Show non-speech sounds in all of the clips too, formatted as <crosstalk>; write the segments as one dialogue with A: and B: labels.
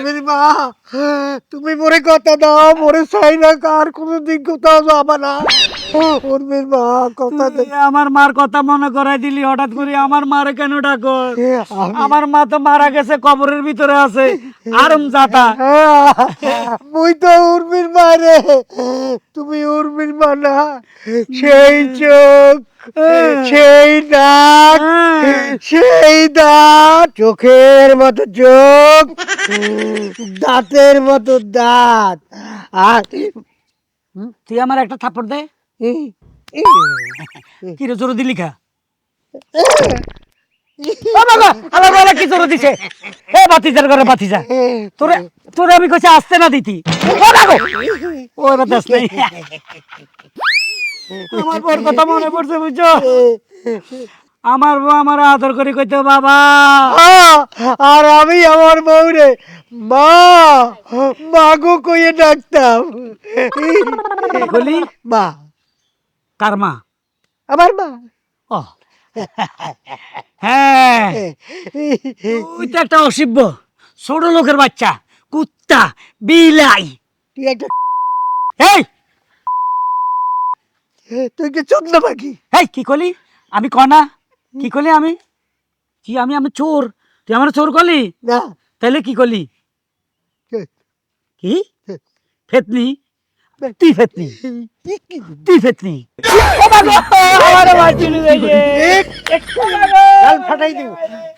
A: উর্মির মা তুমি মোরে কথা দাও মোরে চাই না কার কোনোদিন কোথাও যাবা না। উর্মির মা কথা
B: আমার মার কথা মনে করাই দিলি হঠাৎ করে আমার মারে কেন ডাকো? আমার মা তো মারা গেছে কবরের ভিতরে আছে। আরম জাতা
A: মুই তো উর্মির মা রে। তুমি উর্মির মা না সেই চোখ সেই নাক সেই দাঁত চোখের মতো চোখ দাঁতের মতো দাঁত। আর
B: তুই আমার একটা থাপ্পড় দে। কি রে জোরে দিলি খা? আমার কি জোরে দিছে? এ বাতিজার ঘরে বাতিজা তোরে তোরে আমি কইছি আসতে না দিতি। ও দেখো ও এবার দাস নাই। আমার বর কথা মনে পড়ছে বুঝছ? আমার বউ আমার আদর করে কইতো বাবা।
A: আর আমি আমার বউরে মা মাগো কইয়ে ডাকতাম।
B: বলি?
A: মা।
B: কার মা?
A: আমার মা।
B: ও। হ্যাঁ। তুই তো একটা অসিব্য ছোট লোকের বাচ্চা কুত্তা বিলাই।
A: তুই একটা
B: এই!
A: তুই কি চন্দ্র পাখি?
B: এই কি করলি আমি কনা। কি করলি আমি? কি আমি? আমি চোর। তুই আমার চোর করলি
A: না।
B: তাহলে কি করলি
A: কি?
B: ফেতনি। তুই ফেতনি। তুই ফেতনি।
A: ফাটাই দিব।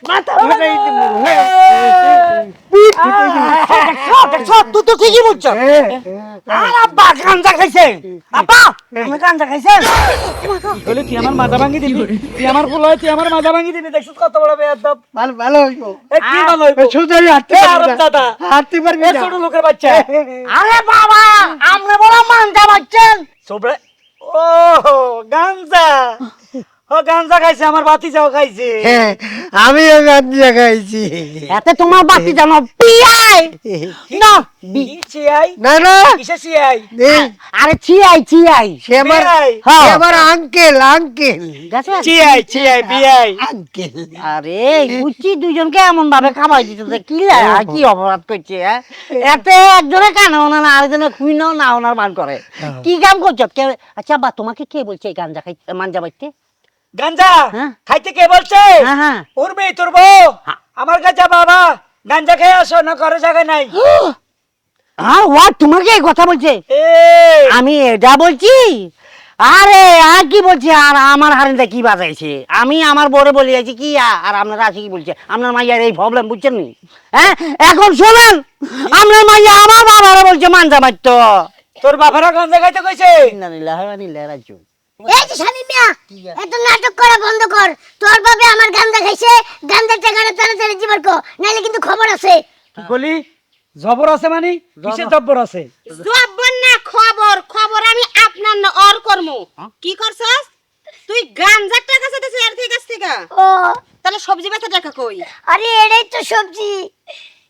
A: মাথা ফাটাই দিব।
B: তুই তো ঠিকই বলছ। আর আব্বা গাঞ্জা খাইছে। আব্বা তুমি গাঞ্জা খাইছেন বলে তুই আমার মাথা ভাঙি দিবি। তুই আমার ফুল তুই আমার মাথা ভাঙি দিবি। দেখছিস কত বড় বেয়াদব।
A: ভালো ভালো হইব।
B: এ কি ভালো হইবো?
A: সুন্দরী হাঁটতে
B: এ
A: পারবি
B: আরব
A: না।
B: দাদা।
A: হাঁটতে পারবি
B: ছোট লোকের বাচ্চা। আরে বাবা আমরা বড় মানজা সোবরে ও গাঞ্জা। ও গাঞ্জা খাইছে আমার বাতি যাও খাইছে।
A: হ্যাঁ, আমিও গাঞ্জা খাইছি।
B: এতে তোমার বাতি জানো পিয়াই। না চিআই
A: না না
B: কিসে আরে চিআই
A: সে আমার। সে আমার আঙ্কেল আঙ্কেল
B: বিআই
A: আঙ্কেল
C: আরে বুঝছি দুজনকে এমন ভাবে খাওয়াই দিতেছে কি লা- কি অপরাধ করছে হ্যাঁ? এতে একজনে কানে ওনা না আরেকজনে খুই নাও না ওনার মান করে। কি কাম করছ? আচ্ছা বা তোমাকে কে বলছে গাঞ্জা খাই মাঞ্জা বাইতে?
B: গাঞ্জা
C: হ্যাঁ?
B: খাইতে কে বলছে?
C: হ্যাঁ হ্যাঁ।
B: উর্মি তোর বউ আমার কাছে বাবা গাঞ্জা খেয়ে আসো না ঘরে জায়গা নাই। <gasps>
C: হ্যাঁ ও তোমাকে এই কথা বলছে। আমি এটা বলছি? আরে আর কি বলছে? আর আমার হারিন্দা কি বাজাইছে? আমি আমার বরে বলে আছি কি আর আপনারা আছে কি বলছে? আপনার মাইয়ার এই প্রবলেম বুঝছেন নি? হ্যাঁ? এখন শোনেন আপনার মাইয়া আমার বাবারা বলছে মানজা মারতো।
B: তোর বাবারা গাঞ্জা খাইতে কইছে?
C: না নিলা হয় রাজ্য
D: এই যে স্বামী মিয়া এত নাটক করা বন্ধ কর। তোর বাবে আমার গান্দা খাইছে গান্দার টাকাটা তাড়াতাড়ি দিবার কো নাইলে কিন্তু খবর আছে।
B: কি বলি জবর আছে মানে? কিসে জবর আছে?
E: জব্বর না খবর খবর আমি আপনার না অর কর্ম। কি করছস? তুই গাঞ্জার টাকা চাইতেছিস এর থেকে কাছ থেকে?
D: ও।
E: তাহলে সবজি বেচা টাকা কই?
D: আরে এটাই তো সবজি।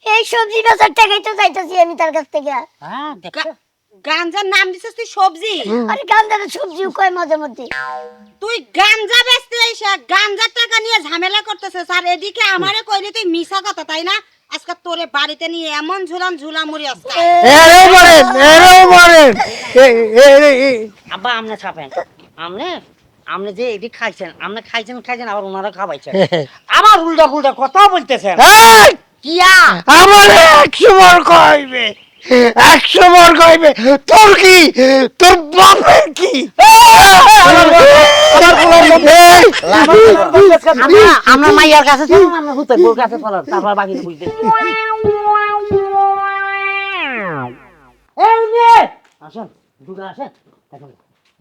D: এই সবজি বেচার টাকাই তো চাইতেছি আমি তার কাছ থেকে।
C: হ্যাঁ দেখো
E: গাঞ্জার নাম দিছিস তুই সবজি?
D: আরে গান্দার সবজিও কয় মাঝে মধ্যে।
E: তুই গাঞ্জা বেচতে এসে গাঞ্জার টাকা নিয়ে ঝামেলা করতেছিস আর এদিকে আমারে কইলি তুই মিছা কথা তাই না? আজকে তোরে বাড়িতে নিয়ে এমন ঝুলাম ঝুলামুড়ি আজকে
A: এরেও মরেন এরেও মরেন। এ- এ- এ- এ-
C: আব্বা আমনে ছাপেন। আমনে আমনে যে এটি খাইছেন আমনে খাইছেন খাইছেন আবার ওনারা খাওয়াইছেন। আবার উল্টা পুল্টা কথা বলতেছেন।
A: এই,
C: কিয়া?
A: আমার একশো বার কইবে একশো বার কইবে তোর কি? তোর বাপের কি?
C: আমরা আমরা মাইয়ার কাছে চলুন আমরা হুতে বোর কাছে চলুন তারপর বাকি বুঝতে আসেন দুগা আসেন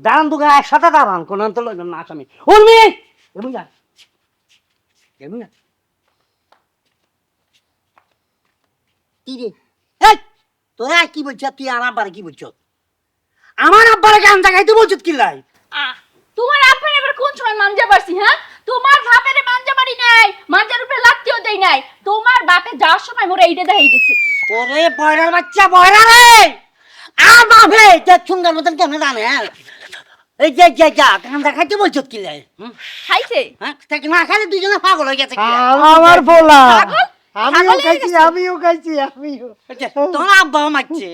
C: দাঁড়ান দুগা একসাথে দাঁড়ান কোন তো লইবেন না আসামি উর্মি! এমনি যা এমনি যা কি রে? এই তোরা কি বলছ? তুই আর আব্বারে কি বলছ? আমার আব্বারে গান দেখাইতে বলছ কি লাই?
F: তোমার আপনার এবার কোন সময় মানজা পারছি হ্যাঁ? তোমার বাপের মানজা বাড়ি নাই মানজার উপরে লাত্তিও দেই নাই। তোমার বাপে যাওয়ার সময় মোরা এইটা দেখাই দিচ্ছে
C: ওরে বয়রার বাচ্চা বয়রা রে! আর বাপে যা চুঙ্গার মতন কেমন জানে? এই যে যে যা গান দেখাইতে বলছ কি লাই?
F: খাইছে?
C: হ্যাঁ? না খালি দুজনে পাগল হয়ে গেছে
B: আমার বলা।
F: পাগল?
A: আমিও খাইছি আমিও খাইছি আমিও।
C: তোর আব্বাও মারছে।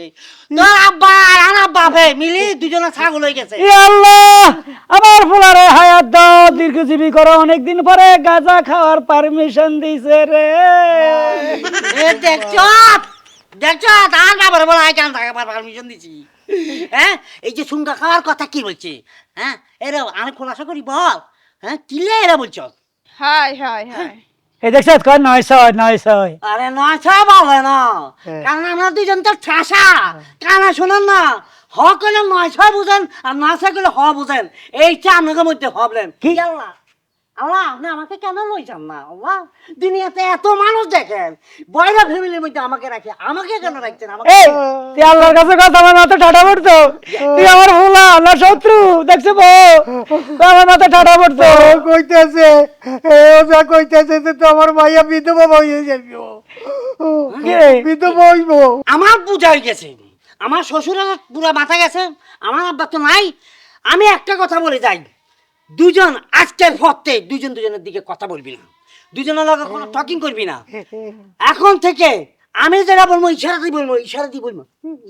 C: তোর আব্বা আর আমার আব্বা বে মিলি দুজনে ছাগল হয়ে গেছে।
B: আল্লাহ আমার ফুলারে হায়াত দাও দীর্ঘজীবী করো। অনেকদিন পরে গাঁজা খাওয়ার পারমিশন দিছে রে।
C: এ দেখছ দেখছ তার বাবার বলা হয় কেন তাকে পারমিশন দিছি। হ্যাঁ এই যে সুঙ্গা খাওয়ার কথা কি বলছে? হ্যাঁ এরা আমি খোলাসা করি বল। হ্যাঁ কিলে এরা বলছ?
F: হাই হাই হাই
B: এই দেখছ কয় নয় ছয় নয় ছয়।
C: আরে নয় ছয় বলে না।
A: হ্যাঁ।
C: কারণ আমরা দুজন তো ঠাসা। কানা শোনেন না। হ করলে নয় ছয় বুঝেন আর না ছয় করলে হ বুঝেন। এইটা আপনাদের মধ্যে প্রবলেম কি? আল্লাহ আল্লাহ আপনি আমাকে কেন লইছেন না? আল্লাহ দুনিয়াতে এত মানুষ দেখেন বয়রা ফ্যামিলির মধ্যে আমাকে রাখে। আমাকে কেন রাখছেন? আমাকে
B: এই তুই আল্লাহর কাছে কথা আমার মাথা ঠাটা পড়তো। তুই আমার না শত্রু দেখছ বউ? আমার মাথা ঠাটা পড়তো।
A: কইতেছে এ ওজা কইতেছে যে তো আমার মাইয়া বিধবা হয়ে যাবি ও ও,
B: কে?
A: বিধবা হইব।
C: আমার পূজা হয়ে গেছে। আমার শ্বশুরের পুরো মাথা গেছে আমার আব্বা তো নাই। আমি একটা কথা বলে যাই। দুজন আজকের পথে দুজন দুজনের দিকে কথা বলবি না। দুজনের লগে কোনো টকিং করবি না। এখন থেকে আমি যেটা বলব ইশারা দিয়ে বলব ইশারা দিয়ে বলব।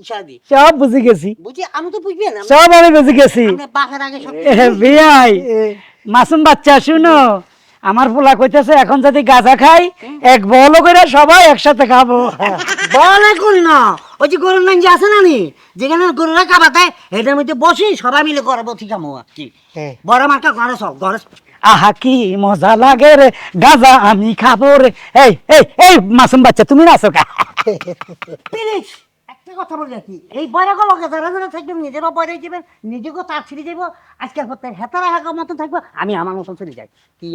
C: ইশারা দিয়ে
B: সব বুঝে গেছি।
C: বুঝি? আমি তো বুঝবি না।
B: সব আমি বুঝে গেছি।
C: আগে সব
B: বিয়াই। মাসুম বাচ্চা শুনো আমার পোলা কইতেছে এখন যদি গাঁজা খাই এক বলো করে সবাই একসাথে খাব। <laughs>
C: বলে না। ওই যে গরুর আছে না নি যেখানে গরুরা খাবার দেয় এটার মধ্যে বসি সবাই মিলে করব ঠিক আছে কি। বড় মার্কা ঘরে সব ঘরে
B: আহা কি মজা লাগে রে। গাঁজা আমি খাব রে। এই এই এই মাসুম বাচ্চা তুমি নাচো কা?
C: প্লিজ একটা কথা বলে রাখি এই বয়রাগো লোকে যারা যারা থাকবেন নিজেরও বয়রে যাবেন নিজেকেও তার ছিঁড়ে যাব আজকের পর হেতারা হাগা থাকব আমি আমার মতন চলে যাই। কি